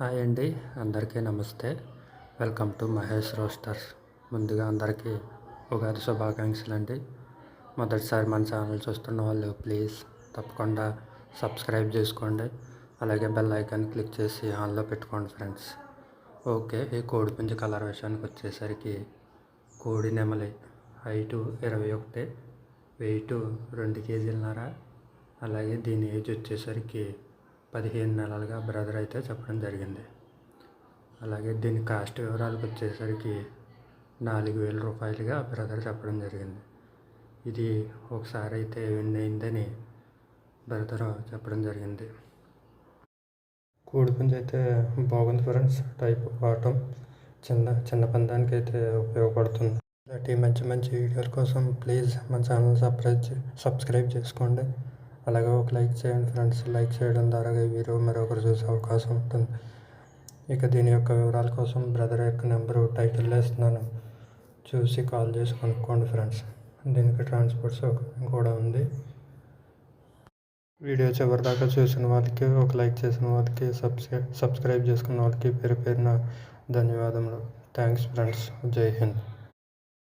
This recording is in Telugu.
హాయ్ అండి అందరికీ నమస్తే. Welcome to Mahesh roasters. ముందుగా అందరికీ ఉగాది శుభాకాంక్షలు అండి మొదటిసారి మన ఛానల్ చూస్తున్న వాళ్ళు ప్లీజ్ తప్పకుండా సబ్స్క్రైబ్ చేసుకోండి. అలాగే బెల్ ఐకాన్ క్లిక్ చేసి ఆన్లో పెట్టుకోండి ఫ్రెండ్స్. ఓకే ఈ కోడిపుంజి కలర్ విషయానికి వచ్చేసరికి కోడి నెమలి హైటు ఇరవై ఒకటి వెయిట్ రెండు కేజీలన్నర అలాగే దీని ఏజ్ వచ్చేసరికి పదిహేను నెలలుగా బ్రదర్ అయితే చెప్పడం జరిగింది. అలాగే దీని కాస్ట్ వివరాలకు వచ్చేసరికి నాలుగు వేల రూపాయలుగా బ్రదర్ చెప్పడం జరిగింది. ఇది ఒకసారి అయితే విన్ అయిందని బ్రదర్ చెప్పడం జరిగింది. కోడిపుంజి అయితే బాగుంది ఫ్రెండ్స్. టైప్ వాడటం చిన్న చిన్న పందానికి అయితే ఉపయోగపడుతుంది. ఇలాంటి మంచి మంచి వీడియోల కోసం ప్లీజ్ మన ఛానల్ సబ్స్క్రైబ్ సబ్స్క్రైబ్ చేసుకోండి. అలాగే ఒక లైక్ చేయండి ఫ్రెండ్స్. లైక్ చేయడం ద్వారా ఈ వీడియో మరొకరు చూసే అవకాశం ఉంటుంది. ఇక దీని యొక్క వివరాల కోసం బ్రదర్ యొక్క నెంబరు టైటిల్లో ఇస్తున్నాను చూసి కాల్ చేసి కొనుక్కోండి ఫ్రెండ్స్. దీనికి ట్రాన్స్పోర్ట్ సౌకర్యం కూడా ఉంది. వీడియో చివరి దాకా చూసిన వాళ్ళకి ఒక లైక్ చేసిన వాళ్ళకి సబ్స్క్రైబ్ సబ్స్క్రైబ్ చేసుకున్న వాళ్ళకి పేరు పేరున ధన్యవాదములు. Thanks friends. జై హింద్.